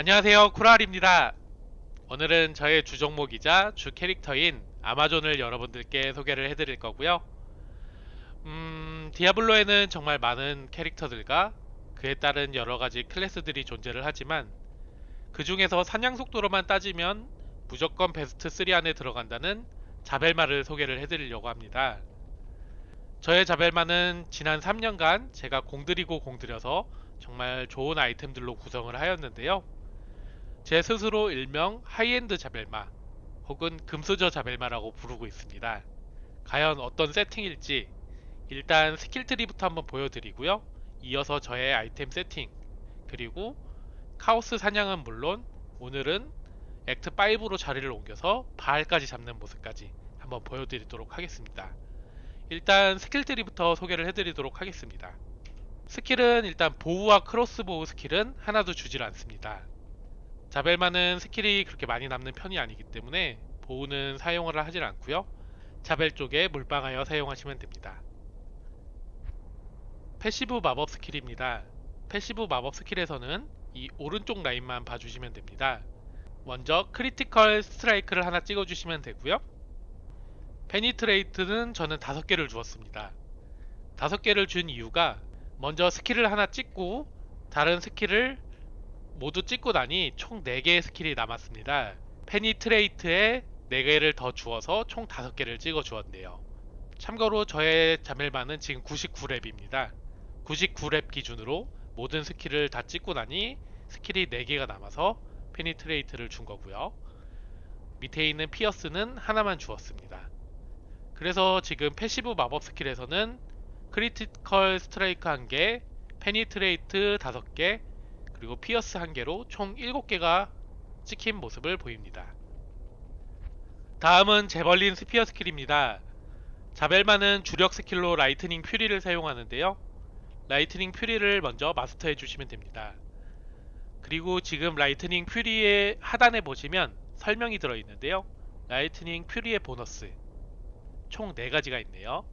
안녕하세요. 쿠랄입니다. 오늘은 저의 주 종목이자 주 캐릭터인 아마존을 여러분들께 소개를 해드릴 거고요. 음 디아블로에는 정말 많은 캐릭터들과 그에 따른 여러가지 클래스들이 존재를 하지만 그 중에서 사냥 속도로만 따지면 무조건 베스트 3 안에 들어간다는 자벨마를 소개를 해드리려고 합니다. 저의 자벨마는 지난 3년간 제가 공들이고 공들여서 정말 좋은 아이템들로 구성을 하였는데요. 제 스스로 일명 하이엔드 자벨마 혹은 금수저 자벨마라고 부르고 있습니다. 과연 어떤 세팅일지 일단 스킬 트리부터 한번 보여드리고요. 이어서 저의 아이템 세팅 그리고 카오스 사냥은 물론 오늘은 액트 5로 자리를 옮겨서 바알까지 잡는 모습까지 한번 보여드리도록 하겠습니다. 일단 스킬 트리부터 소개를 해드리도록 하겠습니다. 스킬은 일단 보우와 크로스보우 스킬은 하나도 주질 않습니다. 자벨만은 스킬이 그렇게 많이 남는 편이 아니기 때문에 보우는 사용을 하질 않고요. 자벨 쪽에 물방하여 사용하시면 됩니다. 패시브 마법 스킬입니다. 패시브 마법 스킬에서는 이 오른쪽 라인만 봐주시면 됩니다. 먼저 크리티컬 스트라이크를 하나 찍어주시면 되고요. 페니트레이트는 저는 5개를 주었습니다. 5개를 준 이유가 먼저 스킬을 하나 찍고 다른 스킬을 모두 찍고 나니 총 4개의 스킬이 남았습니다. 페니트레이트에 4개를 더 주어서 총 5개를 찍어 주었네요. 참고로 저의 자멜반은 지금 99랩입니다. 99랩 기준으로 모든 스킬을 다 찍고 나니 스킬이 4개가 남아서 페니트레이트를 준 거고요. 밑에 있는 피어스는 하나만 주었습니다. 그래서 지금 패시브 마법 스킬에서는 크리티컬 스트라이크 1개, 페니트레이트 5개, 그리고 피어스 1개로 총 7개가 찍힌 모습을 보입니다. 다음은 제벌린 스피어 스킬입니다. 자벨만은 주력 스킬로 라이트닝 퓨리를 사용하는데요. 라이트닝 퓨리를 먼저 마스터해 주시면 됩니다. 그리고 지금 라이트닝 퓨리의 하단에 보시면 설명이 들어있는데요. 라이트닝 퓨리의 보너스 총 4가지가 있네요.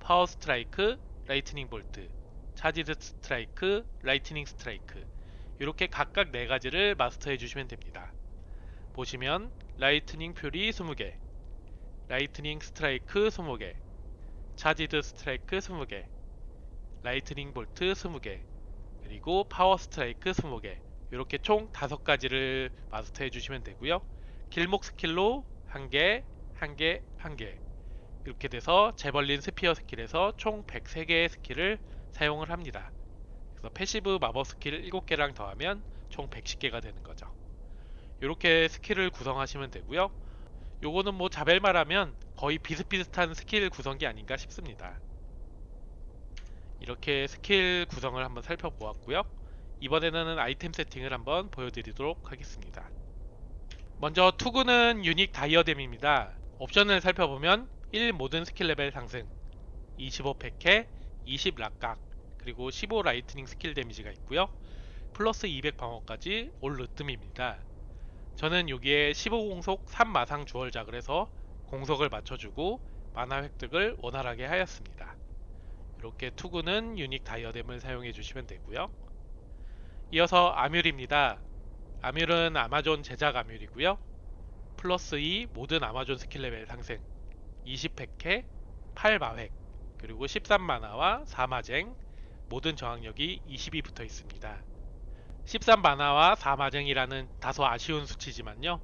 파워 스트라이크, 라이트닝 볼트, 차지드 스트라이크, 라이트닝 스트라이크 이렇게 각각 4가지를 마스터해 주시면 됩니다. 보시면 라이트닝 퓨리 20개, 라이트닝 스트라이크 20개, 차지드 스트라이크 20개, 라이트닝 볼트 20개, 그리고 파워 스트라이크 20개 이렇게 총 5가지를 마스터해 주시면 되고요. 길목 스킬로 1개, 1개, 1개 이렇게 돼서 재벌린 스피어 스킬에서 총 103개의 스킬을 사용을 합니다. 그래서 패시브 마법 스킬 7개랑 더하면 총 110개가 되는 거죠. 이렇게 스킬을 구성하시면 되고요. 요거는 뭐 자벨마라면 거의 비슷비슷한 스킬 구성이 아닌가 싶습니다. 이렇게 스킬 구성을 한번 살펴보았고요. 이번에는 아이템 세팅을 한번 보여드리도록 하겠습니다. 먼저 투구는 유닉 다이어뎀입니다. 옵션을 살펴보면 1 모든 스킬 레벨 상승 25 백해 20 락각 그리고 15 라이트닝 스킬 데미지가 있고요. 플러스 200 방어까지 올 르뜸입니다. 저는 여기에 15 공속 3 마상 주얼작을 해서 공속을 맞춰주고 만화 획득을 원활하게 하였습니다. 이렇게 투구는 유닉 다이어뎀을 사용해 주시면 되고요. 이어서 아뮬입니다. 아뮬은 아마존 제작 아뮬이고요. 플러스 2 모든 아마존 스킬 레벨 상승 20팩해 8마획 그리고 13만화와 4마쟁 모든 저항력이 20이 붙어 있습니다. 13만화와 4마쟁이라는 다소 아쉬운 수치지만요.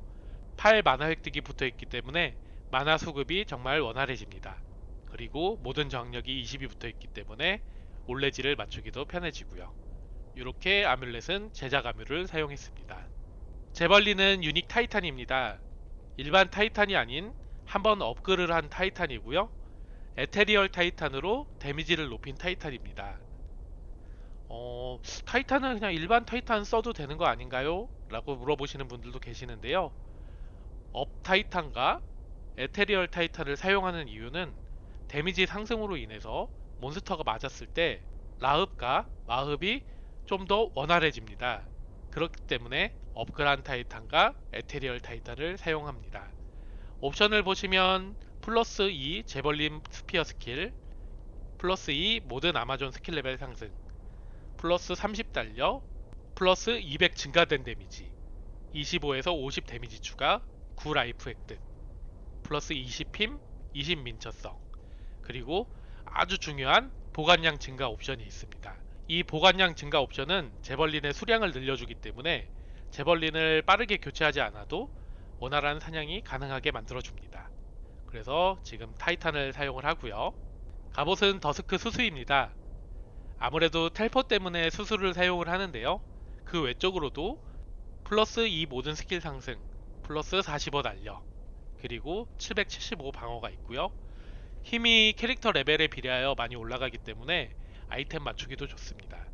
8만화 획득이 붙어 있기 때문에 만화 수급이 정말 원활해집니다. 그리고 모든 저항력이 20이 붙어 있기 때문에 올레지를 맞추기도 편해지고요. 이렇게 아뮬렛은 제작 아뮬을 사용했습니다. 제벌리는 유닉 타이탄입니다. 일반 타이탄이 아닌 한번 업글을 한 타이탄이고요. 에테리얼 타이탄으로 데미지를 높인 타이탄입니다. 어, 타이탄은 그냥 일반 타이탄 써도 되는 거 아닌가요? 라고 물어보시는 분들도 계시는데요. 업 타이탄과 에테리얼 타이탄을 사용하는 이유는 데미지 상승으로 인해서 몬스터가 맞았을 때 라흡과 마흡이 좀 더 원활해집니다. 그렇기 때문에 업그란 타이탄과 에테리얼 타이탄을 사용합니다. 옵션을 보시면 플러스 2 재벌림 스피어 스킬 플러스 2 모든 아마존 스킬 레벨 상승 플러스 30 달려 플러스 200 증가된 데미지 25에서 50 데미지 추가, 9 라이프 획득, 플러스 20힘, 20 민첩성, 그리고 아주 중요한 보관량 증가 옵션이 있습니다. 이 보관량 증가 옵션은 제벌린의 수량을 늘려주기 때문에 제벌린을 빠르게 교체하지 않아도 원활한 사냥이 가능하게 만들어줍니다. 그래서 지금 타이탄을 사용을 하고요. 갑옷은 더스크 수수입니다. 아무래도 텔포 때문에 수수를 사용을 하는데요. 그 외적으로도 플러스 2 모든 스킬 상승, 플러스 45 날려, 그리고 775 방어가 있고요. 힘이 캐릭터 레벨에 비례하여 많이 올라가기 때문에 아이템 맞추기도 좋습니다.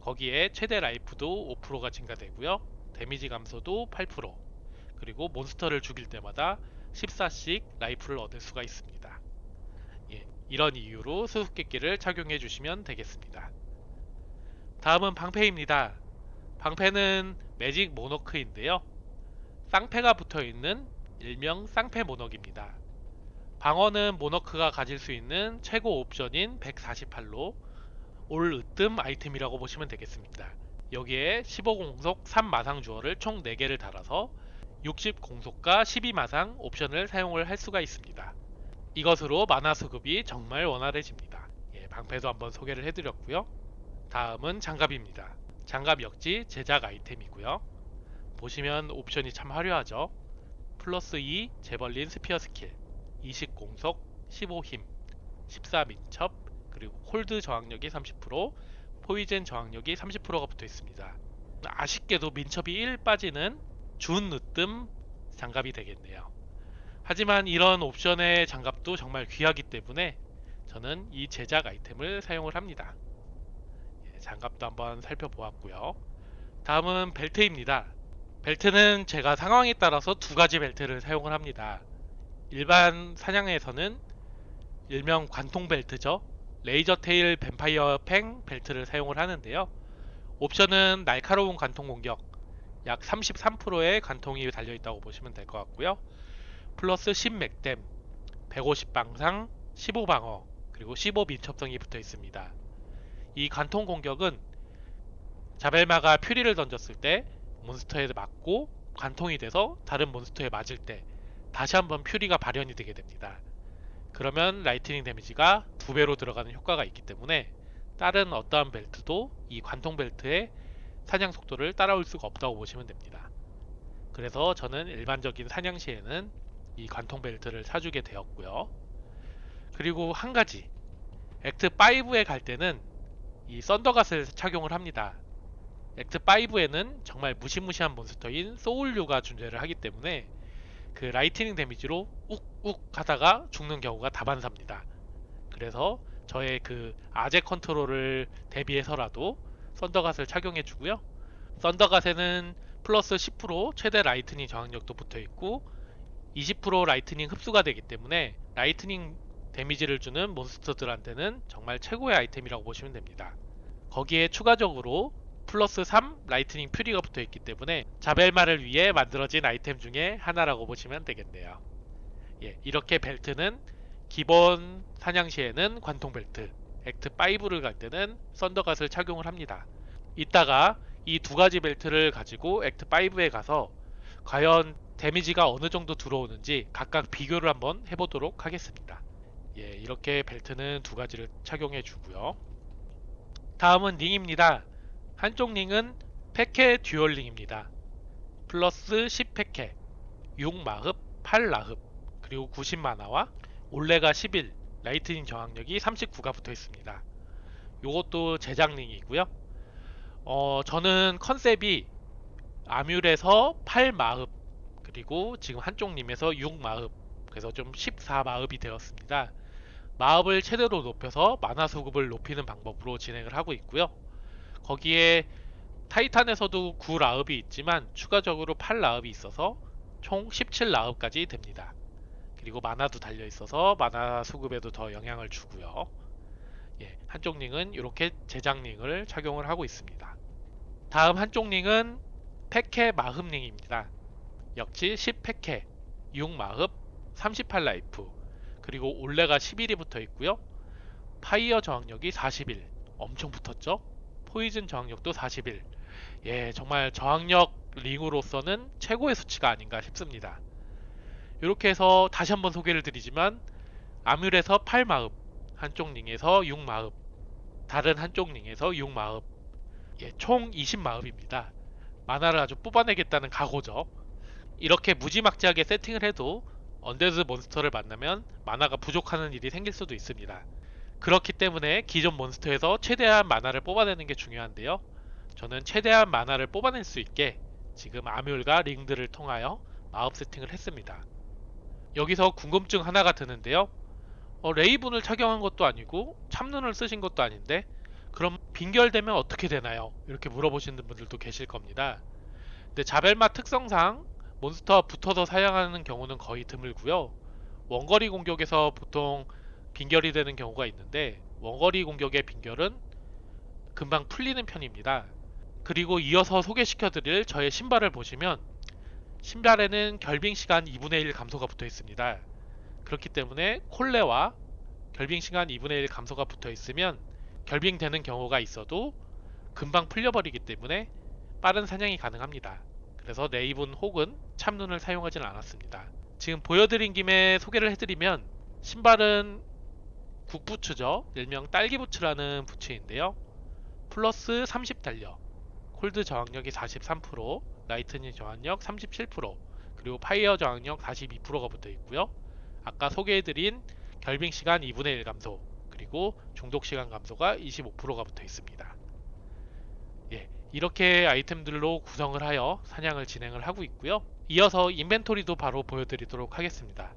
거기에 최대 라이프도 5%가 증가되고요. 데미지 감소도 8%, 그리고 몬스터를 죽일 때마다 14씩 라이프를 얻을 수가 있습니다. 예, 이런 이유로 수수께끼를 착용해 주시면 되겠습니다. 다음은 방패입니다. 방패는 매직 모노크인데요. 쌍패가 붙어 있는 일명 쌍패 모너입니다. 방어는 모너크가 가질 수 있는 최고 옵션인 148로 올 으뜸 아이템이라고 보시면 되겠습니다. 여기에 15공속 3마상 주어를 총 4개를 달아서 60공속과 12마상 옵션을 사용을 할 수가 있습니다. 이것으로 만화 수급이 정말 원활해집니다. 예, 방패도 한번 소개를 해드렸고요. 다음은 장갑입니다. 장갑 역지 제작 아이템이고요. 보시면 옵션이 참 화려하죠. 플러스 2 재벌린 스피어 스킬 20 공속 15 힘 14 민첩 그리고 홀드 저항력이 30% 포이즌 저항력이 30%가 붙어 있습니다. 아쉽게도 민첩이 1 빠지는 준 으뜸 장갑이 되겠네요. 하지만 이런 옵션의 장갑도 정말 귀하기 때문에 저는 이 제작 아이템을 사용을 합니다. 예, 장갑도 한번 살펴보았고요. 다음은 벨트입니다. 벨트는 제가 상황에 따라서 두 가지 벨트를 사용을 합니다. 일반 사냥에서는 일명 관통 벨트죠. 레이저 테일 뱀파이어 팽 벨트를 사용을 하는데요. 옵션은 날카로운 관통 공격, 약 33%의 관통이 달려있다고 보시면 될 것 같고요. 플러스 10 맥댐, 150 방상, 15 방어, 그리고 15 민첩성이 붙어 있습니다. 이 관통 공격은 자벨마가 퓨리를 던졌을 때 몬스터에 맞고 관통이 돼서 다른 몬스터에 맞을 때 다시 한번 퓨리가 발현이 되게 됩니다. 그러면 라이트닝 데미지가 두 배로 들어가는 효과가 있기 때문에 다른 어떠한 벨트도 이 관통 벨트의 사냥 속도를 따라올 수가 없다고 보시면 됩니다. 그래서 저는 일반적인 사냥 시에는 이 관통 벨트를 사주게 되었고요. 그리고 한 가지 액트 5에 갈 때는 이 썬더갓을 착용을 합니다. 액트 5에는 정말 무시무시한 몬스터인 소울류가 존재를 하기 때문에 그 라이트닝 데미지로 욱욱 하다가 죽는 경우가 다반사입니다. 그래서 저의 그 아재 컨트롤을 대비해서라도 썬더갓을 착용해 주고요. 썬더갓에는 플러스 10% 최대 라이트닝 저항력도 붙어 있고 20% 라이트닝 흡수가 되기 때문에 라이트닝 데미지를 주는 몬스터들한테는 정말 최고의 아이템이라고 보시면 됩니다. 거기에 추가적으로 플러스 3 라이트닝 퓨리가 붙어 있기 때문에 자벨마를 위해 만들어진 아이템 중에 하나라고 보시면 되겠네요. 예, 이렇게 벨트는 기본 사냥 시에는 관통 벨트, 액트 5를 갈 때는 썬더갓을 착용을 합니다. 이따가 이 두 가지 벨트를 가지고 액트 5에 가서 과연 데미지가 어느 정도 들어오는지 각각 비교를 한번 해보도록 하겠습니다. 예, 이렇게 벨트는 두 가지를 착용해 주고요. 다음은 링입니다. 한쪽 링은 패케 듀얼 링입니다. 플러스 10패케, 6마흡, 8라흡, 그리고 90만화와 올레가 11, 라이트닝 저항력이 39가 붙어 있습니다. 요것도 제작 링이고요. 어, 저는 컨셉이 아뮬에서 8마흡, 그리고 지금 한쪽 림에서 6마흡, 그래서 좀 14마흡이 되었습니다. 마흡을 최대로 높여서 만화 수급을 높이는 방법으로 진행을 하고 있고요. 거기에 타이탄에서도 9라흡이 있지만 추가적으로 8라흡이 있어서 총 17라흡까지 됩니다. 그리고 만화도 달려 있어서 만화 수급에도 더 영향을 주고요. 예, 한쪽 링은 이렇게 제작 링을 착용을 하고 있습니다. 다음 한쪽 링은 패케 마흡 링입니다. 역시 10패케, 6마흡, 38라이프, 그리고 올레가 11이 붙어 있고요. 파이어 저항력이 41, 엄청 붙었죠? 포이즌 저항력도 41. 예, 정말 저항력 링으로서는 최고의 수치가 아닌가 싶습니다. 이렇게 해서 다시 한번 소개를 드리지만 아뮬에서 8마흡, 한쪽 링에서 6마흡, 다른 한쪽 링에서 6마흡, 예, 총 20마흡입니다. 만화를 아주 뽑아내겠다는 각오죠. 이렇게 무지막지하게 세팅을 해도 언데드 몬스터를 만나면 만화가 부족하는 일이 생길 수도 있습니다. 그렇기 때문에 기존 몬스터에서 최대한 만화를 뽑아내는 게 중요한데요. 저는 최대한 만화를 뽑아낼 수 있게 지금 아뮬과 링들을 통하여 마법 세팅을 했습니다. 여기서 궁금증 하나가 드는데요. 어, 레이븐을 착용한 것도 아니고 참눈을 쓰신 것도 아닌데 그럼 빈결되면 어떻게 되나요? 이렇게 물어보시는 분들도 계실 겁니다. 근데 자벨마 특성상 몬스터 붙어서 사용하는 경우는 거의 드물고요. 원거리 공격에서 보통 빈결이 되는 경우가 있는데 원거리 공격의 빈결은 금방 풀리는 편입니다. 그리고 이어서 소개시켜드릴 저의 신발을 보시면 신발에는 결빙 시간 2분의 1 감소가 붙어 있습니다. 그렇기 때문에 콜레와 결빙 시간 2분의 1 감소가 붙어 있으면 결빙되는 경우가 있어도 금방 풀려버리기 때문에 빠른 사냥이 가능합니다. 그래서 네이븐 혹은 참눈을 사용하지는 않았습니다. 지금 보여드린 김에 소개를 해드리면 신발은 국부츠죠. 일명 딸기부츠라는 부츠인데요. 플러스 30 달력, 콜드 저항력이 43%, 라이트닝 저항력 37%, 그리고 파이어 저항력 42%가 붙어 있고요. 아까 소개해드린 결빙 시간 2분의 1 감소, 그리고 중독 시간 감소가 25%가 붙어 있습니다. 예, 이렇게 아이템들로 구성을 하여 사냥을 진행을 하고 있고요. 이어서 인벤토리도 바로 보여드리도록 하겠습니다.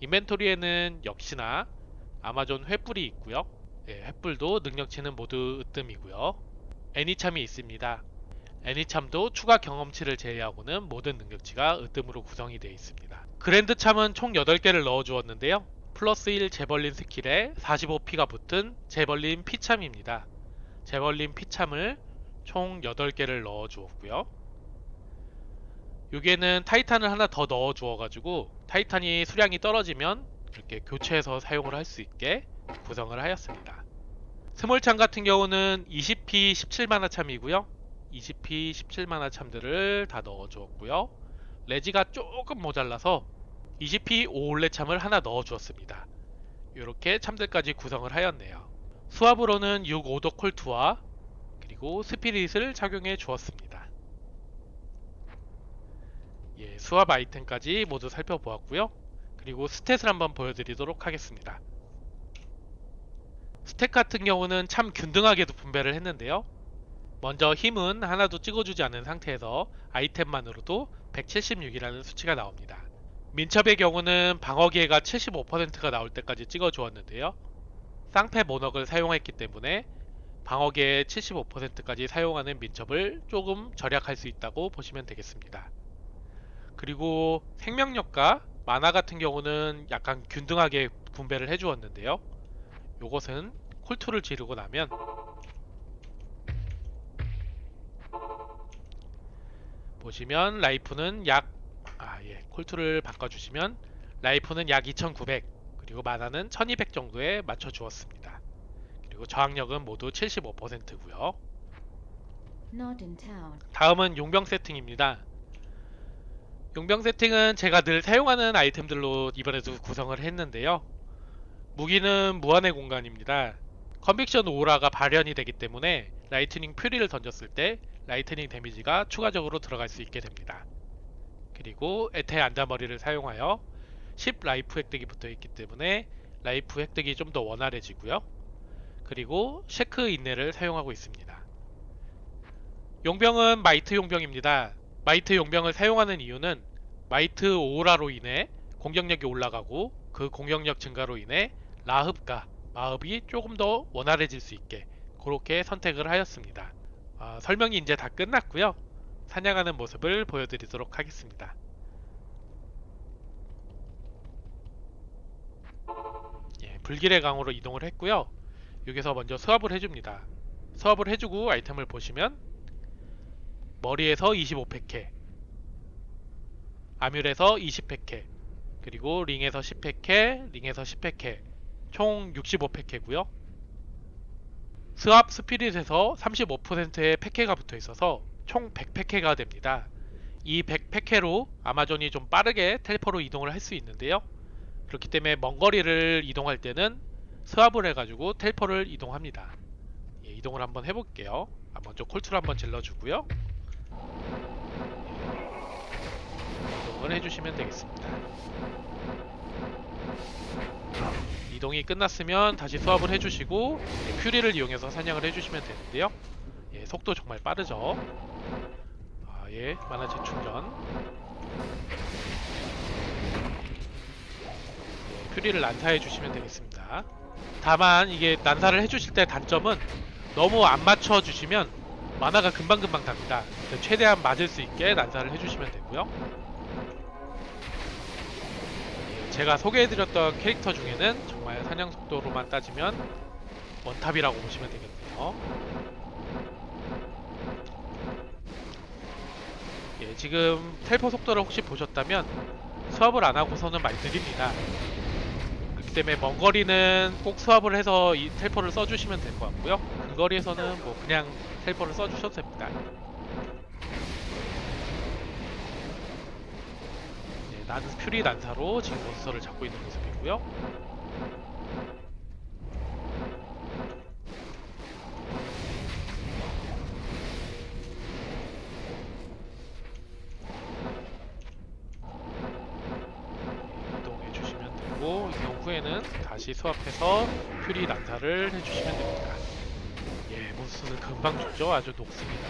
인벤토리에는 역시나 아마존 횃불이 있고요. 예, 횃불도 능력치는 모두 으뜸이고요. 애니참이 있습니다. 애니참도 추가 경험치를 제외하고는 모든 능력치가 으뜸으로 구성이 되어 있습니다. 그랜드 참은 총 8개를 넣어 주었는데요. 플러스 1 제벌린 스킬에 45피가 붙은 제벌린 피참입니다. 제벌린 피참을 총 8개를 넣어 주었고요. 여기에는 타이탄을 하나 더 넣어 주어 가지고 타이탄이 수량이 떨어지면 이렇게 교체해서 사용을 할 수 있게 구성을 하였습니다. 스몰창 같은 경우는 20p 17만화 참이고요. 20p 17만화 참들을 다 넣어 주었고요. 레지가 조금 모자라서 20p 오올레 참을 하나 넣어 주었습니다. 이렇게 참들까지 구성을 하였네요. 수압으로는 6 5도 콜트와 그리고 스피릿을 착용해 주었습니다. 예, 수압 아이템까지 모두 살펴보았고요. 그리고 스탯을 한번 보여드리도록 하겠습니다. 스탯 같은 경우는 참 균등하게도 분배를 했는데요. 먼저 힘은 하나도 찍어주지 않은 상태에서 아이템만으로도 176이라는 수치가 나옵니다. 민첩의 경우는 방어기회가 75%가 나올 때까지 찍어주었는데요. 쌍패 모넉을 사용했기 때문에 방어기의 75%까지 사용하는 민첩을 조금 절약할 수 있다고 보시면 되겠습니다. 그리고 생명력과 만화 같은 경우는 약간 균등하게 분배를 해주었는데요. 요것은 콜투를 지르고 나면 보시면 라이프는 약 아, 예. 콜투를 바꿔주시면 라이프는 약 2900 그리고 만화는 1200 정도에 맞춰 주었습니다. 그리고 저항력은 모두 75%고요. Not in town. 다음은 용병 세팅입니다. 용병 세팅은 제가 늘 사용하는 아이템들로 이번에도 구성을 했는데요. 무기는 무한의 공간입니다. 컨빅션 오라가 발현이 되기 때문에 라이트닝 퓨리를 던졌을 때 라이트닝 데미지가 추가적으로 들어갈 수 있게 됩니다. 그리고 에테 안자머리를 사용하여 10 라이프 획득이 붙어 있기 때문에 라이프 획득이 좀 더 원활해지고요. 그리고 쉐크 인내를 사용하고 있습니다. 용병은 마이트 용병입니다. 마이트 용병을 사용하는 이유는 마이트 오라로 인해 공격력이 올라가고 그 공격력 증가로 인해 라흡과 마흡이 조금 더 원활해질 수 있게 그렇게 선택을 하였습니다. 아, 설명이 이제 다 끝났고요. 사냥하는 모습을 보여드리도록 하겠습니다. 예, 불길의 강으로 이동을 했고요. 여기서 먼저 수압을 해줍니다. 수압을 해주고 아이템을 보시면 머리에서 25팩해 아뮬에서 20팩해 그리고 링에서 10팩해 링에서 10팩해 총 65팩해고요 스왑 스피릿에서 35%의 팩해가 붙어 있어서 총 100팩해가 됩니다 이 백패캐로 아마존이 좀 빠르게 텔포로 이동을 할 수 있는데요. 그렇기 때문에 먼 거리를 이동할 때는 스왑을 해가지고 텔포를 이동합니다. 예, 이동을 한번 해볼게요. 아, 먼저 콜트를 한번 질러주고요. 예, 이동을 해주시면 되겠습니다. 이동이 끝났으면 다시 수압을 해주시고 예, 퓨리를 이용해서 사냥을 해주시면 되는데요. 예, 속도 정말 빠르죠. 아, 예, 만화 재충전. 예, 퓨리를 난사해 주시면 되겠습니다. 다만 이게 난사를 해주실 때 단점은 너무 안 맞춰 주시면 만화가 금방금방. 그래서 최대한 맞을 수 있게 난사를 해주시면 되고요. 예, 제가 소개해드렸던 캐릭터 중에는 정말 사냥 속도로만 따지면 원탑이라고 보시면 되겠네요. 예, 지금 텔포 속도를 혹시 보셨다면 수압을 안 하고서는 말드립니다. 그렇기 때문에 먼 거리는 꼭 수압을 해서 이 텔포를 써주시면 될 것 같고요. 근 거리에서는 뭐 그냥 텔포를 써주셔도 됩니다. 예, 나는 퓨리 난사로 지금 몬스터를 잡고 있는 모습이고요. 이동해 주시면 되고 이동 후에는 다시 수압해서 퓨리 난사를 해주시면 됩니다. 예, 몬스터는 금방 죽죠. 아주 녹습니다.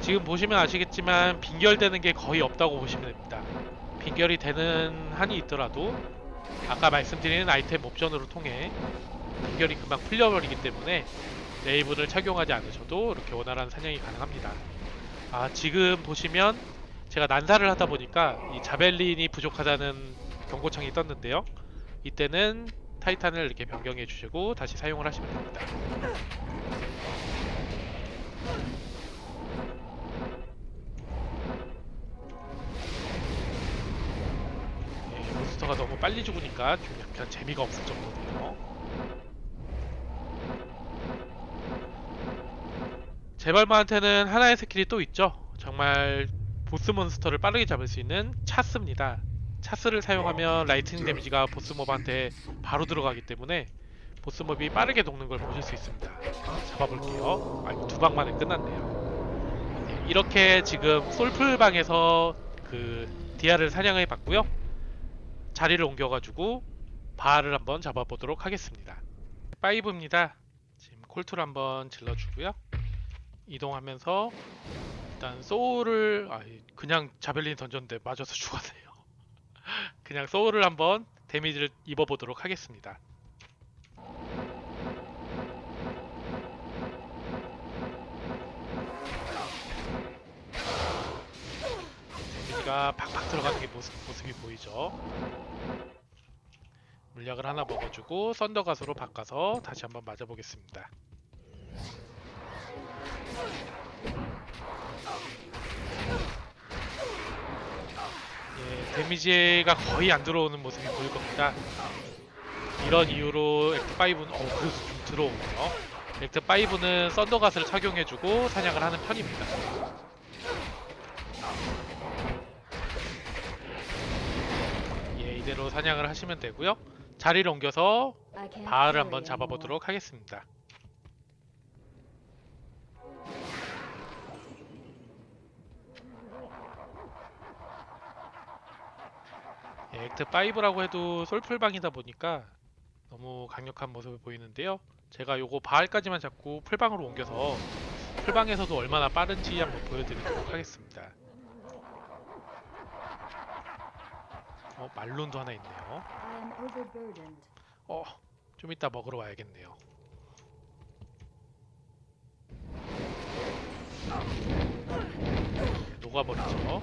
지금 보시면 아시겠지만 빈결되는 게 거의 없다고 보시면 됩니다. 빈결이 되는 한이 있더라도 아까 말씀드린 아이템 옵션으로 통해 빈결이 금방 풀려버리기 때문에 네이블을 착용하지 않으셔도 이렇게 원활한 사냥이 가능합니다. 아 지금 보시면 제가 난사를 하다 보니까 이 자벨린이 부족하다는 경고창이 떴는데요. 이때는 타이탄을 이렇게 변경해 주시고 다시 사용을 하시면 됩니다. 몬스터가 너무 빨리 죽으니까 좀 약간 재미가 없을 정도네요. 제발마한테는 하나의 스킬이 또 있죠. 정말 보스 몬스터를 빠르게 잡을 수 있는 차스입니다. 차스를 사용하면 라이트닝 데미지가 보스 몹한테 바로 들어가기 때문에 보스 몹이 빠르게 녹는 걸 보실 수 있습니다. 잡아볼게요. 아이고 두 방만에 끝났네요. 네, 이렇게 지금 솔풀방에서 그 디아를 사냥해 봤고요. 자리를 옮겨가지고 바알을 한번 잡아보도록 하겠습니다. 5입니다. 지금 콜트를 한번 질러주고요. 이동하면서 일단 소울을 아 그냥 자벨린 던졌는데 맞아서 죽었네요. 그냥 소울을 한번 데미지를 입어보도록 하겠습니다. 팍팍 들어가는 게 모습, 모습이 보이죠. 물약을 하나 먹어주고 썬더가스로 바꿔서 다시 한번 맞아보겠습니다. 예, 데미지가 거의 안 들어오는 모습이 보일 겁니다. 이런 이유로 액트5는 어 그래도 좀 들어오네요. 액트5는 썬더 가스를 착용해주고 사냥을 하는 편입니다. 예, 이대로 사냥을 하시면 되고요. 자리를 옮겨서 can't 바알을 한번. 잡아보도록 하겠습니다. 예, 액트 5라고 해도 솔풀방이다 보니까 너무 강력한 모습을 보이는데요. 제가 요거 바알까지만 잡고 풀방으로 옮겨서 풀방에서도 얼마나 빠른지 한번 보여드리도록 하겠습니다. 어, 말론도 하나 있네요. 어, 좀 이따 먹으러 와야겠네요. 녹아버리죠.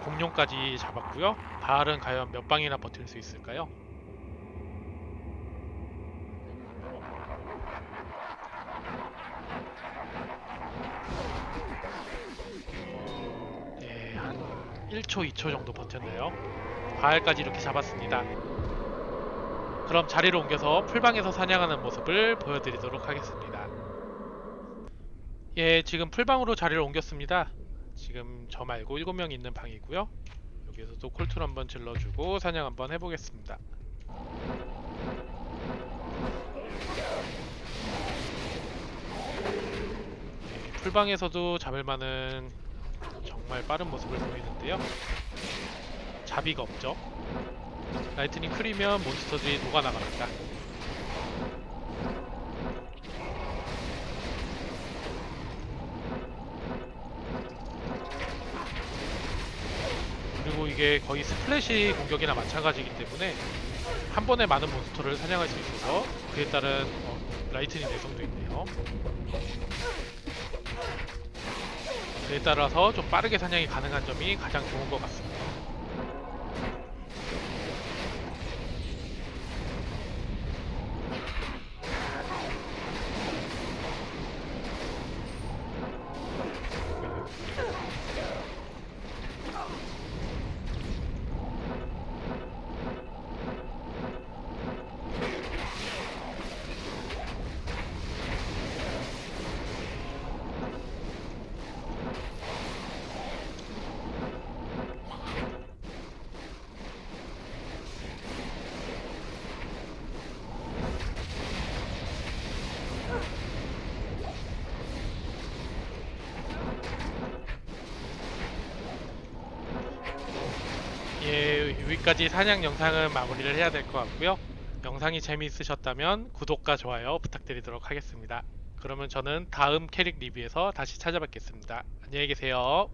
공룡까지 잡았고요. 바알은 과연 몇 방이나 버틸 수 있을까요? 네, 한 1초, 2초 정도 버텼네요. 바알까지 이렇게 잡았습니다. 그럼 자리로 옮겨서 풀방에서 사냥하는 모습을 보여드리도록 하겠습니다. 예, 지금 풀방으로 자리를 옮겼습니다. 지금 저 말고 7명 있는 방이고요. 여기서도 콜툴 한번 질러주고 사냥 한번 해보겠습니다. 네, 풀방에서도 잡을 만한 정말 빠른 모습을 보이는데요. 자비가 없죠. 라이트닝 크리면 몬스터들이 녹아나갑니다. 이게 거의 스플래시 공격이나 마찬가지이기 때문에 한 번에 많은 몬스터를 사냥할 수 있어서 그에 따른 어, 라이트닝 내성도 있네요. 그에 따라서 좀 빠르게 사냥이 가능한 점이 가장 좋은 것 같습니다. 여기까지 사냥 영상은 마무리를 해야 될 것 같고요. 영상이 재미있으셨다면 구독과 좋아요 부탁드리도록 하겠습니다. 그러면 저는 다음 캐릭 리뷰에서 다시 찾아뵙겠습니다. 안녕히 계세요.